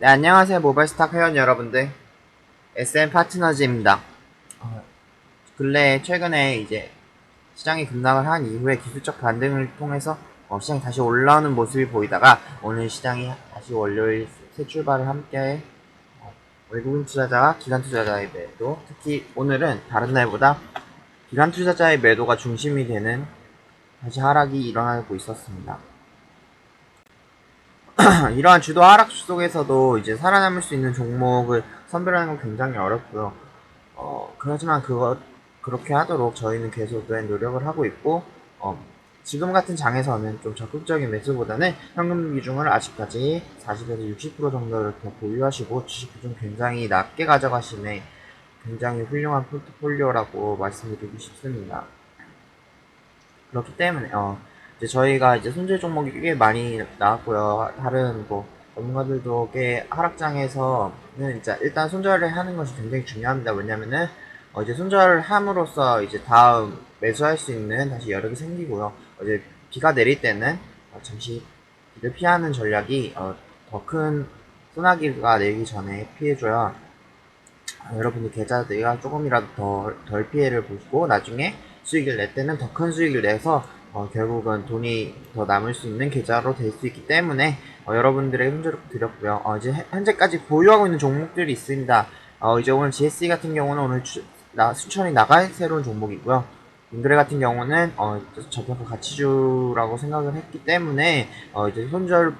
네, 안녕하세요. 모바일스탁 회원 여러분들. SM 파트너즈입니다. 어, 근래 최근에 이제 시장이 급락을 한 이후에 기술적 반등을 통해서 어, 시장이 다시 올라오는 모습이 보이다가 오늘 시장이 다시 월요일 새 출발을 함께 어, 외국인 투자자와 기관 투자자의 매도, 특히 오늘은 다른 날보다 기관 투자자의 매도가 중심이 되는 다시 하락이 일어나고 있었습니다. 이러한 주도 하락 속에서도 이제 살아남을 수 있는 종목을 선별하는 건 굉장히 어렵고요. 어, 그렇지만 그것, 그렇게 하도록 저희는 계속된 노력을 하고 있고, 어, 지금 같은 장에서는 좀 적극적인 매수보다는 현금 비중을 아직까지 40에서 60% 정도를 더 보유하시고 주식 비중 굉장히 낮게 가져가시네 굉장히 훌륭한 포트폴리오라고 말씀드리고 싶습니다. 그렇기 때문에, 어, 이제 저희가 이제 손절 종목이 꽤 많이 나왔고요. 다른 뭐 전문가들도 꽤 하락장에서는 이제 일단 손절을 하는 것이 굉장히 중요합니다. 왜냐면은 어 이제 손절을 함으로써 이제 다음 매수할 수 있는 다시 여력이 생기고요. 어 이제 비가 내릴 때는 어 잠시 비를 피하는 전략이 어 더큰 소나기가 내리기 전에 피해줘야 어, 여러분들 계좌들가 조금이라도 더, 덜 피해를 보시고 나중에 수익을 낼 때는 더 큰 수익을 내서 어, 결국은 돈이 더 남을 수 있는 계좌로 될 수 있기 때문에 어, 여러분들의 훈조를 드렸고요. 어, 이제 해- 현재까지 보유하고 있는 종목들이 있습니다. 어, 이제 오늘 GSE 같은 경우는 오늘 추, 나, 수천이 나갈 새로운 종목이고요. 인그레 같은 경우는 어, 저평가 가치주라고 생각을 했기 때문에 어, 이제 손절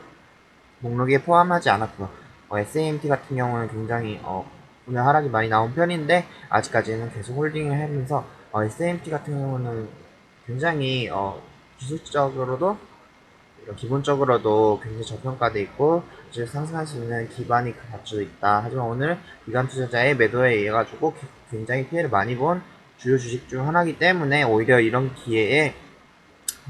목록에 포함하지 않았고요. 어, SAMT 같은 경우는 굉장히 어, 오늘 하락이 많이 나온 편인데 아직까지는 계속 홀딩을 하면서 어, SAMT 같은 경우는 굉장히 어, 기술적으로도 기본적으로도 굉장히 저평가돼 있고 이제 상승할 수 있는 기반이 갖춰져 있다. 하지만 오늘 기관 투자자의 매도에 의해 가지고 굉장히 피해를 많이 본 주요 주식 중 하나이기 때문에 오히려 이런 기회에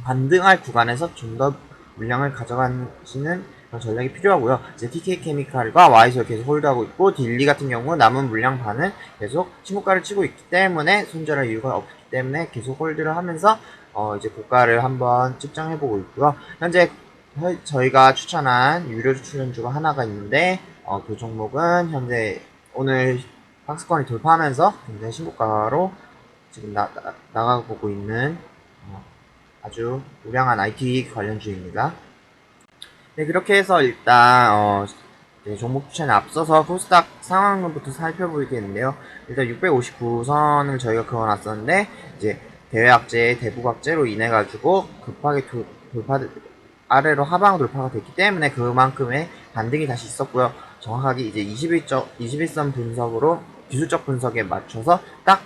반등할 구간에서 좀 더 물량을 가져가시는 그런 전략이 필요하고요. 이제 TK 케미칼과 와이서 계속 홀드하고 있고 딜리 같은 경우 남은 물량 반은 계속 신고가를 치고 있기 때문에 손절할 이유가 없기 때문에 계속 홀드를 하면서 어 이제 고가를 한번 측정해 보고 있고요. 현재 혀- 저희가 추천한 유료 출연주가 하나가 있는데 어, 그 종목은 현재 오늘 박스권이 돌파하면서 굉장히 신고가로 지금 나, 나, 나가고 있는 어, 아주 우량한 IT 관련주입니다. 네, 그렇게 해서 일단 어, 네, 종목 추천에 앞서서 코스닥 상황부터 살펴보겠는데요. 일단 659선을 저희가 그어놨었는데 이제 대외악재, 대북악재로 인해 가지고 급하게 도, 돌파 아래로 하방 돌파가 됐기 때문에 그만큼의 반등이 다시 있었고요. 정확하게 이제 21점, 21선 분석으로 기술적 분석에 맞춰서 딱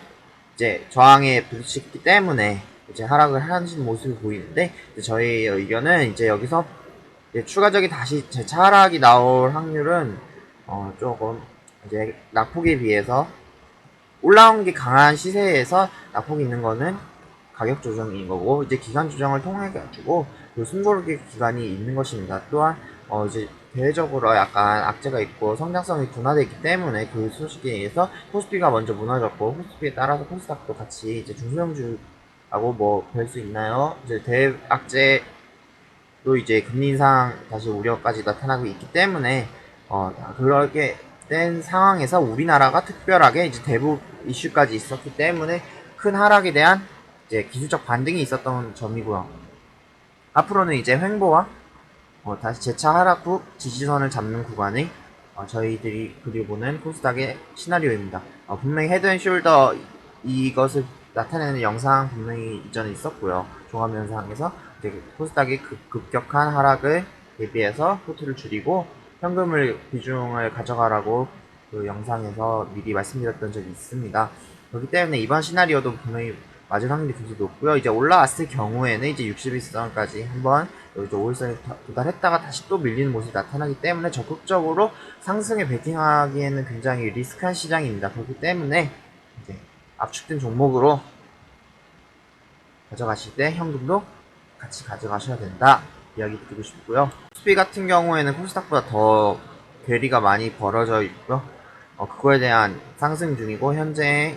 이제 저항에 부딪히기 때문에 이제 하락을 하신 모습이 보이는데 저희 의견은 이제 여기서 이제 추가적인 다시 재차 하락이 나올 확률은 어 조금 이제 낙폭에 비해서 올라온 게 강한 시세에서 낙폭이 있는 거는 가격 조정인 거고 이제 기간 조정을 통해 가지고 그 숨고르기 기간이 있는 것입니다. 또한 어 이제 대외적으로 약간 악재가 있고 성장성이 둔화되기 때문에 그 소식에 의해서 코스피가 먼저 무너졌고 코스피에 따라서 코스닥도 같이 이제 중소형주하고 뭐 별 수 있나요? 이제 대악재 또 이제 금리 인상 다시 우려까지 나타나고 있기 때문에 어 그렇게 된 상황에서 우리나라가 특별하게 이제 대북 이슈까지 있었기 때문에 큰 하락에 대한 이제 기술적 반등이 있었던 점이고요. 앞으로는 이제 횡보와 어, 다시 재차 하락 후 지지선을 잡는 구간이 어, 저희들이 그려보는 코스닥의 시나리오입니다. 어, 분명히 헤드앤숄더 이것을 나타내는 영상 분명히 이전에 있었고요. 종합 영상에서 이제 코스닥이 급, 급격한 하락을 대비해서 포트를 줄이고 현금을 비중을 가져가라고 그 영상에서 미리 말씀드렸던 적이 있습니다. 그렇기 때문에 이번 시나리오도 분명히 맞을 확률이 굉장히 높고요. 이제 올라왔을 경우에는 이제 61선까지 한번 이제 5일선에 도달했다가 다시 또 밀리는 모습이 나타나기 때문에 적극적으로 상승에 베팅하기에는 굉장히 리스크한 시장입니다. 그렇기 때문에 이제 압축된 종목으로 가져가실 때 현금도 같이 가져가셔야 된다 이야기 드리고 싶고요. 코스피 같은 경우에는 코스닥보다 더 괴리가 많이 벌어져 있고요. 어, 그거에 대한 상승 중이고 현재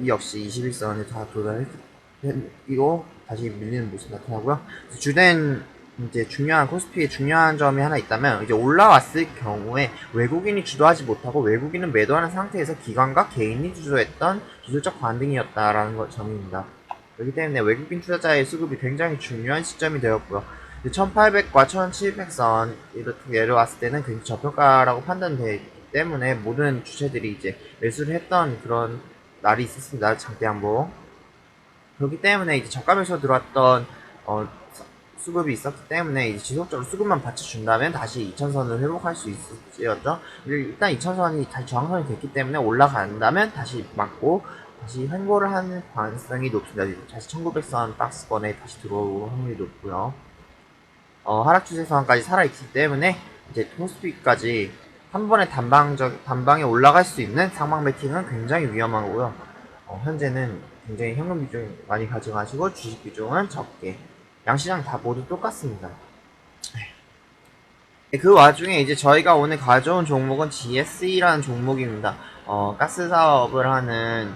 이 역시 21선에 다 도달했고 다시 밀리는 모습 나타나고요. 주된 이제 중요한 코스피의 중요한 점이 하나 있다면 이제 올라왔을 경우에 외국인이 주도하지 못하고 외국인은 매도하는 상태에서 기관과 개인이 주도했던 기술적 반등이었다라는 것 점입니다. 그렇기 때문에 외국인 투자자의 수급이 굉장히 중요한 시점이 되었고요. 1800과 1700선 이렇게 내려왔을 때는 굉장히 저평가라고 판단되기 때문에 모든 주체들이 이제 매수를 했던 그런 날이 있었습니다. 장대양봉. 그렇기 때문에 이제 저가에서 들어왔던 어, 수- 수급이 있었기 때문에 이제 지속적으로 수급만 받쳐준다면 다시 2천선을 회복할 수 있을지언정 일단 2천선이 다시 저항선이 됐기 때문에 올라간다면 다시 맞고 다시 횡보를 하는 가능성이 높습니다. 다시 1900선 박스권에 다시 들어올 확률이 높고요. 어, 하락 추세선까지 살아있기 때문에 이제 코스피까지 한 번에 단방적 단방에 올라갈 수 있는 상방 매팅은 굉장히 위험하고요. 어, 현재는 굉장히 현금 비중 많이 가져가시고 주식 비중은 적게 양시장 다 모두 똑같습니다. 네, 그 와중에 이제 저희가 오늘 가져온 종목은 GSE라는 종목입니다. 어, 가스 사업을 하는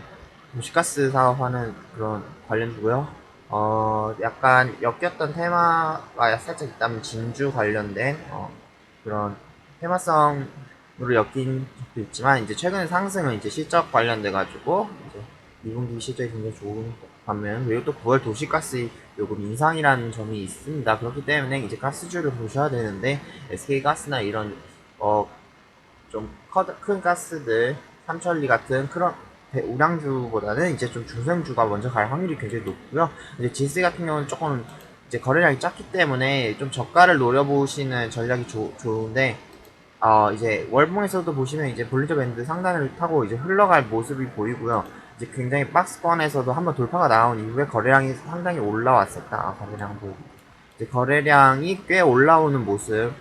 도시가스 사업하는 그런 관련주고요. 어, 약간 엮였던 테마가 살짝 있다면 진주 관련된 어, 그런 테마성으로 엮인 적도 있지만 이제 최근에 상승은 이제 실적 관련돼 가지고 이제 2분기 실적이 굉장히 좋은 반면 외국 또 9월 도시가스 요금 인상이라는 점이 있습니다. 그렇기 때문에 이제 가스주를 보셔야 되는데 SK 가스나 이런 어 좀 큰 가스들 삼천리 같은 그런 대- 우량주보다는 이제 좀 중소형주가 먼저 갈 확률이 굉장히 높고요. 이제 GS 같은 경우는 조금 이제 거래량이 작기 때문에 좀 저가를 노려보시는 전략이 좋- 좋은데 어 이제 월봉에서도 보시면 이제 볼리저 밴드 상단을 타고 이제 흘러갈 모습이 보이고요. 이제 굉장히 박스권에서도 한번 돌파가 나온 이후에 거래량이 상당히 올라왔었다. 아, 거래량 보고 이제 거래량이 꽤 올라오는 모습.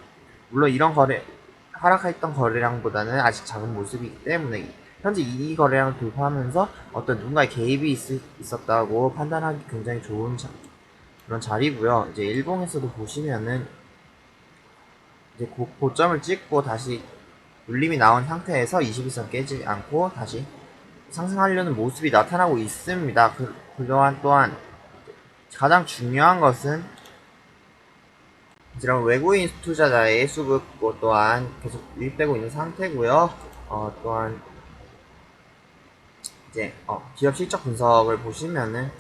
물론 이런 거래 하락했던 거래량보다는 아직 작은 모습이기 때문에 현재 이 거래량을 돌파하면서 어떤 누군가의 개입이 있, 있었다고 판단하기 굉장히 좋은 자, 그런 자리고요. 이제 일봉에서도 보시면은 이제 고, 고점을 찍고 다시 눌림이 나온 상태에서 21선 깨지 않고 다시 상승하려는 모습이 나타나고 있습니다. 그, 그동안 또한 가장 중요한 것은 이런 외국인 투자자의 수급 뭐 또한 계속 유입되고 있는 상태고요. 어, 또한 이제 어, 기업 실적 분석을 보시면은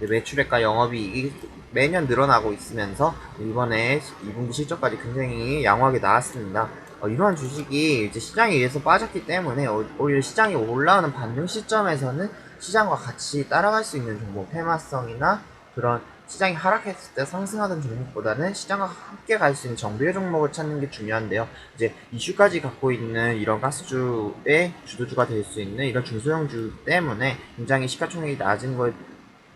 매출액과 영업이익이 매년 늘어나고 있으면서 이번에 2분기 실적까지 굉장히 양호하게 나왔습니다. 어, 이러한 주식이 이제 시장에 의해서 빠졌기 때문에 오- 오히려 시장이 올라오는 반등 시점에서는 시장과 같이 따라갈 수 있는 종목, 테마성이나 그런 시장이 하락했을 때 상승하던 종목보다는 시장과 함께 갈 수 있는 정비의 종목을 찾는 게 중요한데요. 이제 이슈까지 갖고 있는 이런 가스주의 주도주가 될 수 있는 이런 중소형주 때문에 굉장히 시가총액이 낮은 거에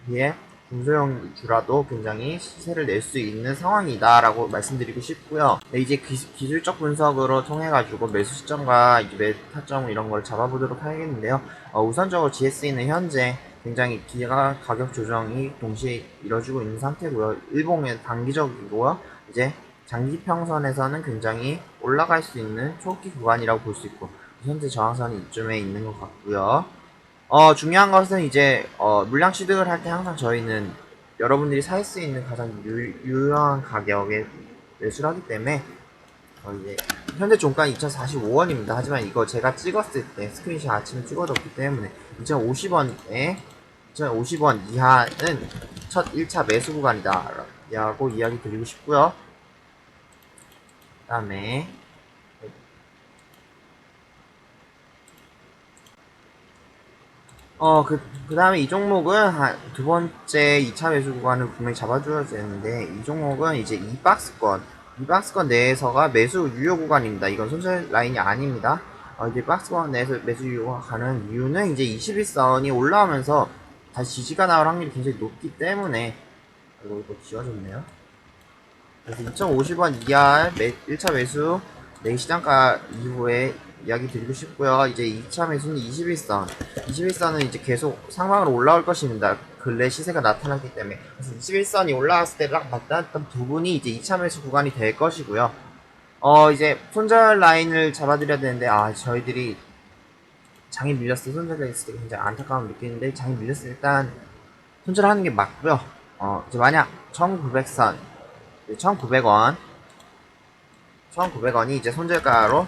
비해 중소형주라도 굉장히 시세를 낼 수 있는 상황이다라고 말씀드리고 싶고요. 네, 이제 기, 기술적 분석으로 통해 가지고 매수 시점과 이제 매수 타점 이런 걸 잡아보도록 하겠는데요. 어, 우선적으로 GSE는 현재 굉장히 기가 가격 조정이 동시에 이뤄지고 있는 상태고요. 일봉의 단기적이고요. 이제 장기 평선에서는 굉장히 올라갈 수 있는 초기 구간이라고 볼 수 있고 현재 저항선이 이쯤에 있는 것 같고요. 어 중요한 것은 이제 어 물량 취득을 할 때 항상 저희는 여러분들이 살 수 있는 가장 유, 유효한 가격에 매수를 하기 때문에 어 이제 현재 종가 2,045원입니다. 하지만 이거 제가 찍었을 때 스크린샷 아침에 찍어뒀기 때문에 2,050원에 2,050원 이하는 첫 1차 매수 구간이다 라고 이야기 드리고 싶고요. 그 다음에 어, 그, 그 다음에 이 종목은 한 두 번째 2차 매수 구간을 분명히 잡아줘야 되는데, 이 종목은 이제 이 박스권, 이 박스권 내에서가 매수 유효 구간입니다. 이건 손절 라인이 아닙니다. 어, 이제 박스권 내에서 매수 유효가 가는 이유는 이제 21선이 올라오면서 다시 지지가 나올 확률이 굉장히 높기 때문에, 이거, 이거 지워졌네요. 그래서 2,050원 이하 매, 1차 매수, 내 시장가 이후에 이야기 드리고 싶고요. 이제 2차 매수는 21선. 21선은 이제 계속 상방으로 올라올 것입니다. 근래 시세가 나타났기 때문에. 그래서 21선이 올라왔을 때딱 맞닿았던 부분이 이제 2차 매수 구간이 될 것이고요. 어, 이제 손절 라인을 잡아드려야 되는데, 아, 저희들이 장이 밀렸을 때 손절했을 때 굉장히 안타까움을 느끼는데, 장이 밀렸을 때 일단 손절하는 게 맞고요. 어, 이제 만약 1900선, 1,900원 1,900원이 이제 손절가로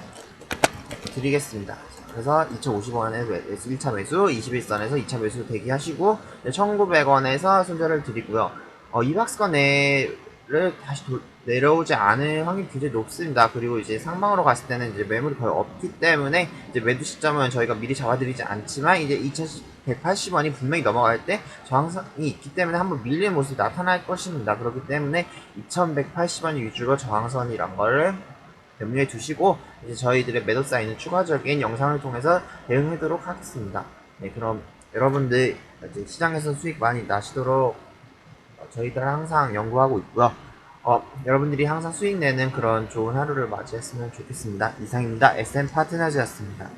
드리겠습니다. 그래서 2,050원에 매수, 1차 매수, 21선에서 2차 매수 대기하시고 1,900원에서 손절을 드리고요. 어, 이 박스권 내를 다시 도- 내려오지 않을 확률이 굉장히 높습니다. 그리고 이제 상방으로 갔을 때는 이제 매물이 거의 없기 때문에 이제 매도 시점은 저희가 미리 잡아드리지 않지만 이제 2,180원이 분명히 넘어갈 때 저항선이 있기 때문에 한번 밀리는 모습이 나타날 것입니다. 그렇기 때문에 2,180원 위주로 저항선이란 거를 염두에 두시고 이제 저희들의 매도 사인은 추가적인 영상을 통해서 대응하도록 하겠습니다. 네, 그럼 여러분들 이제 시장에서 수익 많이 나시도록 어, 저희들 항상 연구하고 있고요. 어, 여러분들이 항상 수익 내는 그런 좋은 하루를 맞이했으면 좋겠습니다. 이상입니다. SM 파트너즈였습니다.